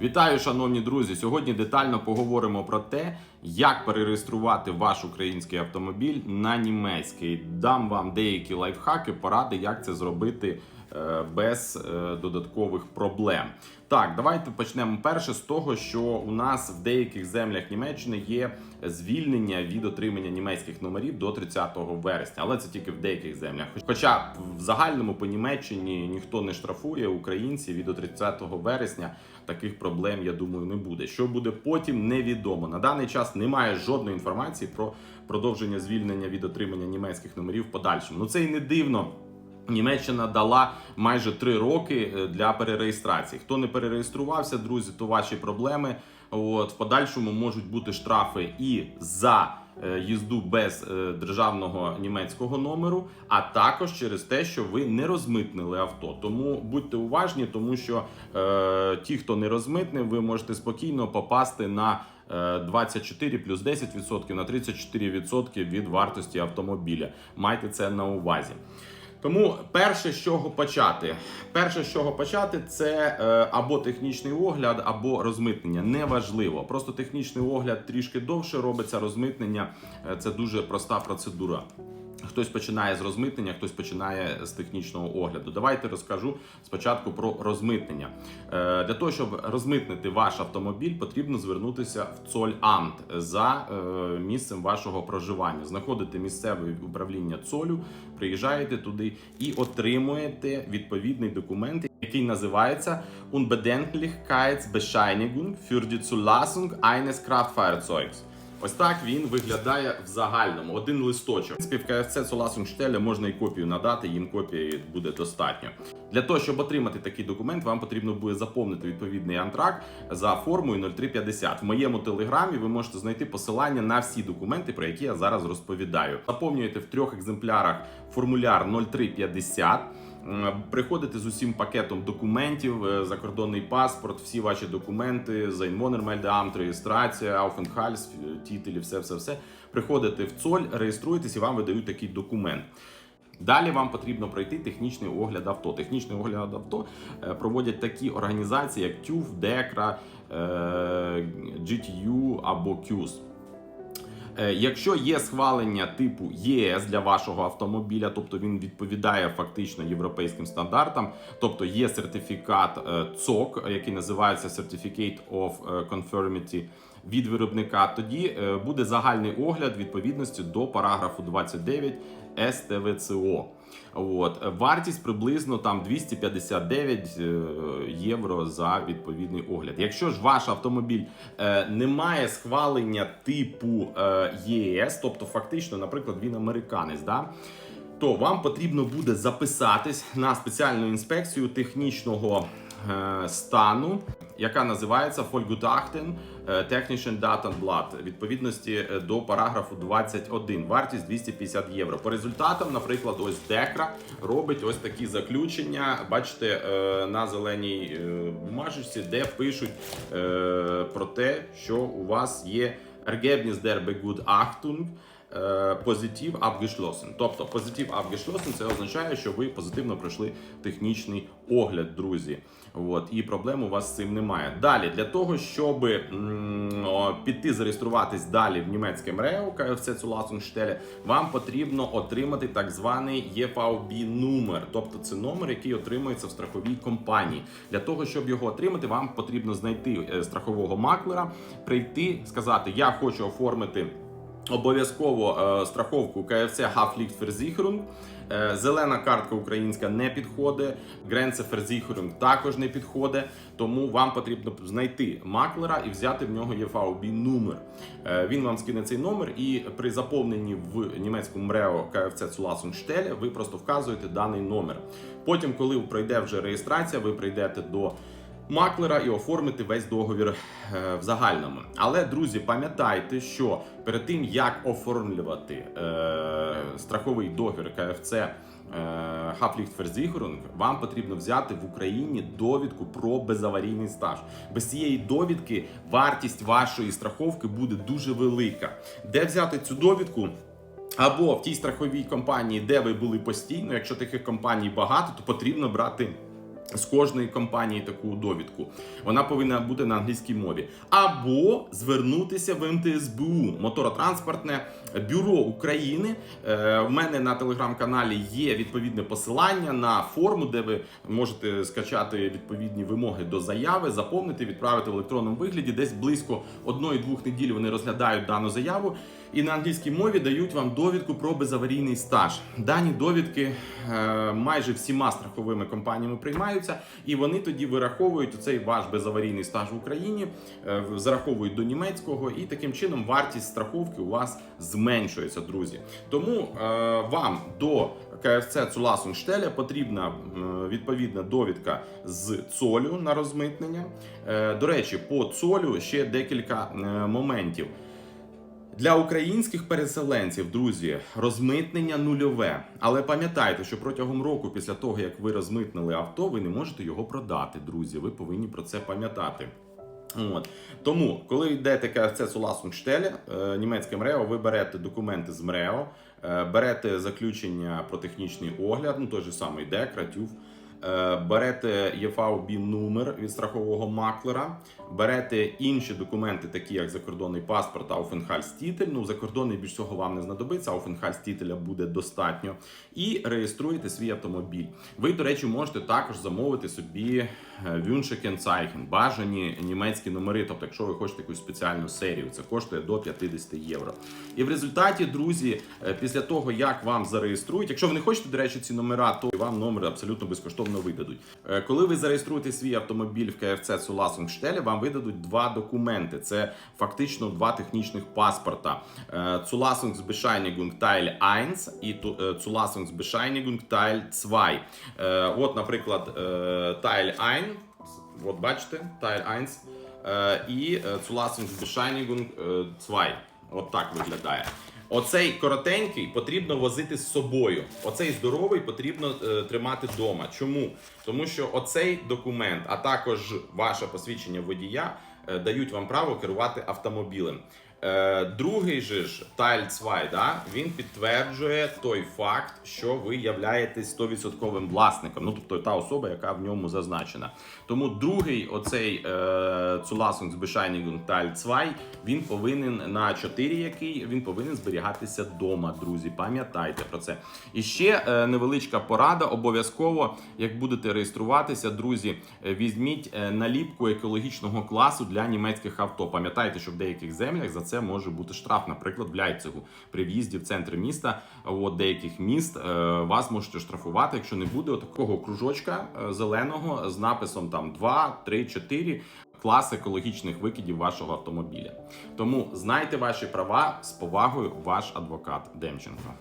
Вітаю, шановні друзі! Сьогодні детально поговоримо про те, як перереєструвати ваш український автомобіль на німецький. Дам вам деякі лайфхаки, поради, як це зробити е, без е, додаткових проблем. Так, давайте почнемо перше з того, що у нас в деяких землях Німеччини є звільнення від отримання німецьких номерів до 30 вересня, але це тільки в деяких землях. Хоча в загальному по Німеччині ніхто не штрафує українців і до 30 вересня таких проблем, я думаю, не буде. Що буде потім, невідомо. На даний час немає жодної інформації про продовження звільнення від отримання німецьких номерів в подальшому. Ну це і не дивно. Німеччина дала майже три роки е, для перереєстрації. Хто не перереєструвався, друзі, то ваші проблеми. От в подальшому можуть бути штрафи і за їзду без е, державного німецького номеру, а також через те, що ви не розмитнили авто. Тому будьте уважні, тому що е, ті, хто не розмитнив, ви можете спокійно попасти на е, 24 плюс 10% на 34% від вартості автомобіля. Майте це на увазі. Тому перше, з чого почати, перше, з чого почати, це е, або технічний огляд, або розмитнення. Неважливо. Просто технічний огляд трішки довше робиться. Розмитнення е, це дуже проста процедура. Хтось починає з розмитнення, хтось починає з технічного огляду. Давайте розкажу спочатку про розмитнення. Е, Для того, щоб розмитнити ваш автомобіль, потрібно звернутися в Цольамт за е, місцем вашого проживання. Знаходите місцеве управління Цолю, приїжджаєте туди і отримуєте відповідний документ, який називається Unbedenklichkeitsbescheinigung für die Zulassung eines Kraftfahrzeugs. Ось так він виглядає в загальному. Один листочок. В КФЦ Соласунштеля можна і копію надати, їм копії буде достатньо. Для того, щоб отримати такий документ, вам потрібно буде заповнити відповідний антракт за формою 0350. В моєму телеграмі ви можете знайти посилання на всі документи, про які я зараз розповідаю. Заповнюєте в трьох екземплярах формуляр 0350. М, Приходите з усім пакетом документів, е, закордонний паспорт, всі ваші документи, Зайнмонермельдеамт, реєстрація, Aufenthalts, тітелі, все, все, все. Приходите в ЦОЛь, реєструєтесь і вам видають такий документ. Далі вам потрібно пройти технічний огляд авто. Технічний огляд авто е, проводять такі організації, як TÜV, DEKRA, е, GTU або QS. Е, Якщо є схвалення типу ЄС для вашого автомобіля, тобто він відповідає фактично європейським стандартам, тобто є сертифікат е, ЦОК, який називається Certificate of е, Conformity від виробника, тоді е, буде загальний огляд відповідності до параграфу 29 СТВЦО. От вартість приблизно там 259 е, євро за відповідний огляд. Якщо ж ваш автомобіль е, не має схвалення типу е, ЄС, тобто фактично, наприклад, він американець, да, то вам потрібно буде записатись на спеціальну інспекцію технічного е, стану, яка називається Vollgutachten е, Technischen Datenblatt, відповідності е, до параграфу 21. Вартість 250 євро. По результатам, наприклад, ось Декра робить ось такі заключення. Бачите, е, на зеленій е, бумажечці, де пишуть про те, що у вас є Ergebnis der Begutachtung позитив abgeschlossen. Тобто позитив abgeschlossen це означає, що ви позитивно пройшли технічний огляд, друзі. От, і проблем у вас з цим немає. Далі, для того, щоб м, о, піти зареєструватись далі в німецьке МРЕО Zulassungsstelle, вам потрібно отримати так званий EVB номер, тобто це номер, який отримується в страховій компанії. Для того, щоб його отримати, вам потрібно знайти е, страхового маклера, прийти, сказати: Я хочу оформити. Обов'язково е, страховку КФЦ Haftpflichtversicherung. Е, Зелена картка українська не підходить, Grenze також не підходить. Тому вам потрібно знайти маклера і взяти в нього ЄФАОБ номер. Е, Він вам скине цей номер, і при заповненні в німецькому МРЕО КФЦ Zulassungsstelle ви просто вказуєте даний номер. Потім, коли пройде вже реєстрація, ви прийдете до маклера і оформити весь договір е, в загальному. Але, друзі, пам'ятайте, що перед тим як оформлювати е, страховий договір КФЦ Haftpflichtversicherung, вам потрібно взяти в Україні довідку про безаварійний стаж. Без цієї довідки вартість вашої страховки буде дуже велика. Де взяти цю довідку? Або в тій страховій компанії, де ви були постійно. Якщо таких компаній багато, то потрібно брати з кожної компанії таку довідку. Вона повинна бути на англійській мові. Або звернутися в МТСБУ, моторотранспортне бюро України. Е, В мене на телеграм-каналі є відповідне посилання на форму, де ви можете скачати відповідні вимоги до заяви, заповнити, відправити в електронному вигляді. Десь близько одної-двох неділь вони розглядають дану заяву. І на англійській мові дають вам довідку про безаварійний стаж. Дані довідки е, майже всіма страховими компаніями приймаються, і вони тоді вираховують цей ваш безаварійний стаж в Україні, е, зараховують до німецького, і таким чином вартість страховки у вас зменшується, друзі. Тому е, вам до КФЦ Цуласунштеля потрібна відповідна довідка з цолю на розмитнення. До речі, по цолю ще декілька моментів. Для українських переселенців, друзі, розмитнення нульове. Але пам'ятайте, що протягом року, після того як ви розмитнили авто, ви не можете його продати, друзі. Ви повинні про це пам'ятати. От. Тому, коли йдете КФЦ Суласунштеля, е, німецьке МРЕО, ви берете документи з МРЕО, е, берете заключення про технічний огляд, ну той же самий ДЕК, РАТЮВ, берете ЄФАУБ номер від страхового маклера, берете інші документи, такі як закордонний паспорт, Ауфенхальстітель. Ну, закордонний більш всього вам не знадобиться, Ауфенхальстітеля буде достатньо. І реєструєте свій автомобіль. Ви, до речі, можете також замовити собі Вюншекенцайхен, бажані німецькі номери. Тобто, якщо ви хочете якусь спеціальну серію, це коштує до 50 євро. І в результаті, друзі, е, після того як вам зареєструють, якщо ви не хочете, до речі, ці номера, то вам номер абсолютно безкоштовно видадуть. Е, Коли ви зареєструєте свій автомобіль в КФЦ Суласунгштелі, вам видадуть два документи. Це фактично два технічних паспорта. Е, Zulassungsbescheinigung Teil 1 і е, Zulassungsbescheinigung Teil 2. Е, От, наприклад, е, Teil 1, от бачите, Teil 1 е, і е, Zulassungsbescheinigung е, 2. От так виглядає. Оцей коротенький потрібно возити з собою. Оцей здоровий потрібно е, тримати вдома. Чому? Тому що оцей документ, а також ваше посвідчення водія, е, дають вам право керувати автомобілем. Е, другий же ж Teil 2, да, він підтверджує той факт, що ви являєтесь 100% власником, ну тобто та особа, яка в ньому зазначена. Тому другий оцей е, Zulassungsbescheinigung Teil 2, він повинен на 4 який він повинен зберігатися вдома, друзі. Пам'ятайте про це. І ще е, невеличка порада. Обов'язково, як будете реєструватися, друзі, е, візьміть наліпку екологічного класу для німецьких авто. Пам'ятайте, що в деяких землях за це може бути штраф. Наприклад, в Ляйцегу. при в'їзді в центр міста, от деяких міст е, вас можуть штрафувати, якщо не буде такого кружочка е, зеленого з написом там 2, 3, 4 клас екологічних викидів вашого автомобіля. Тому знайте ваші права з повагою, ваш адвокат Демченко.